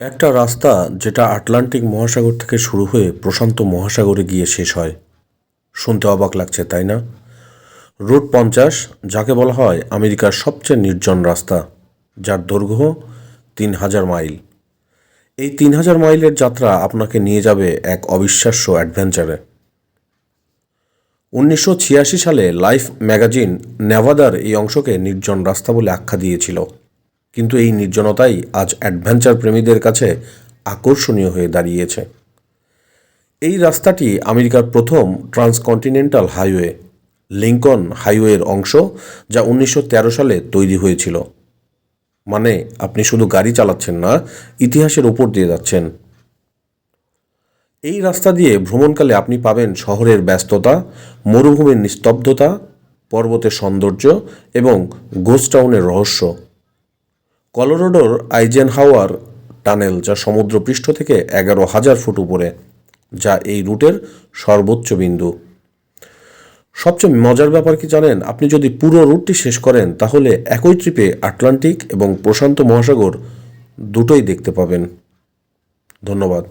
একটা রাস্তা যেটা আটলান্টিক মহাসাগর থেকে শুরু হয়ে প্রশান্ত মহাসাগরে গিয়ে শেষ হয়। শুনতে অবাক লাগছে, তাই না? রুট পঞ্চাশ, যাকে বলা হয় আমেরিকার সবচেয়ে নির্জন রাস্তা, যার দৈর্ঘ্য তিন হাজার মাইল। এই তিন হাজার মাইলের যাত্রা আপনাকে নিয়ে যাবে এক অবিশ্বাস্য অ্যাডভেঞ্চারে। উনিশশো ছিয়াশি সালে লাইফ ম্যাগাজিন নেভাদার এই অংশকে নির্জন রাস্তা বলে আখ্যা দিয়েছিল। কিন্তু এই নির্জনতাই আজ অ্যাডভেঞ্চার প্রেমীদের কাছে আকর্ষণীয় হয়ে দাঁড়িয়েছে। এই রাস্তাটি আমেরিকার প্রথম ট্রান্সকন্টিনেন্টাল হাইওয়ে লিঙ্কন হাইওয়ের অংশ, যা উনিশশো তেরো সালে তৈরি হয়েছিল। মানে আপনি শুধু গাড়ি চালাচ্ছেন না, ইতিহাসের ওপর দিয়ে যাচ্ছেন। এই রাস্তা দিয়ে ভ্রমণকালে আপনি পাবেন শহরের ব্যস্ততা, মরুভূমির নিস্তব্ধতা, পর্বতের সৌন্দর্য এবং গোস্টাউনের রহস্য। কলোরাডোর আইজেনহাওয়ার টানেল যা সমুদ্রপৃষ্ঠ থেকে এগারো হাজার ফুট উপরে, যা এই রুটের সর্বোচ্চ বিন্দু। সবচেয়ে মজার ব্যাপার কি জানেন? আপনি যদি পুরো রুটটি শেষ করেন, তাহলে একই ট্রিপে আটলান্টিক এবং প্রশান্ত মহাসাগর দুটোই দেখতে পাবেন। ধন্যবাদ।